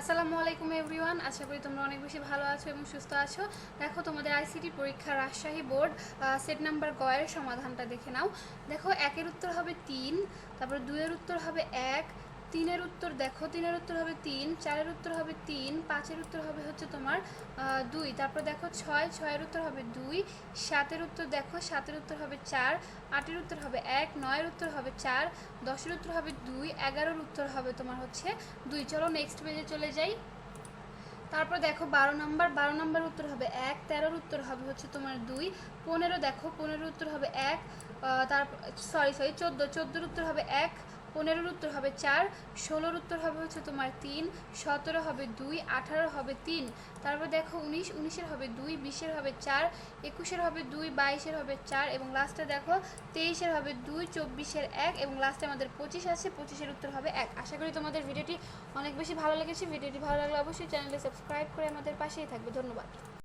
আসসালামু আলাইকুম এভরিওয়ান, আশা করি তোমরা অনেক বেশি ভালো আছো এবং সুস্থ আছো। দেখো, তোমাদের আইসিটি পরীক্ষা রাজশাহী বোর্ড সেট নাম্বার গয়ের সমাধানটা দেখে নাও। দেখো, একের উত্তর হবে তিন, তারপর দুইয়ের উত্তর হবে এক তিনের উত্তর দেখো তিনের উত্তর হবে তিন চারের উত্তর হবে তিন পাঁচের উত্তর হবে হচ্ছে তোমার দুই তারপর দেখো ছয় ছয়ের উত্তর হবে দুই সাতের উত্তর দেখো সাতের উত্তর হবে চার আটের উত্তর হবে এক নয়ের উত্তর হবে চার দশের উত্তর হবে দুই এগারোর উত্তর হবে তোমার হচ্ছে দুই চলো নেক্সট পেজে চলে যাই তারপর দেখো বারো নাম্বার বারো নাম্বার উত্তর হবে এক তেরোর উত্তর হবে হচ্ছে তোমার দুই পনেরো দেখো পনেরোর উত্তর হবে এক তারপর সরি সরি চোদ্দ চোদ্দোর উত্তর হবে এক পনেরোর উত্তর হবে চার, ষোলোর উত্তর হবে হচ্ছে তোমার তিন, সতেরো হবে দুই, আঠারো হবে তিন। তারপর দেখো উনিশ, উনিশের হবে দুই, বিশের হবে চার, একুশের হবে দুই, বাইশের হবে চার এবং লাস্টে দেখো তেইশের হবে দুই, চব্বিশের এক এবং লাস্টে আমাদের পঁচিশ আছে, পঁচিশের উত্তর হবে এক। আশা করি তোমাদের ভিডিওটি অনেক বেশি ভালো লেগেছে। ভিডিওটি ভালো লাগলে অবশ্যই চ্যানেলটি সাবস্ক্রাইব করে আমাদের পাশেই থাকবে। ধন্যবাদ।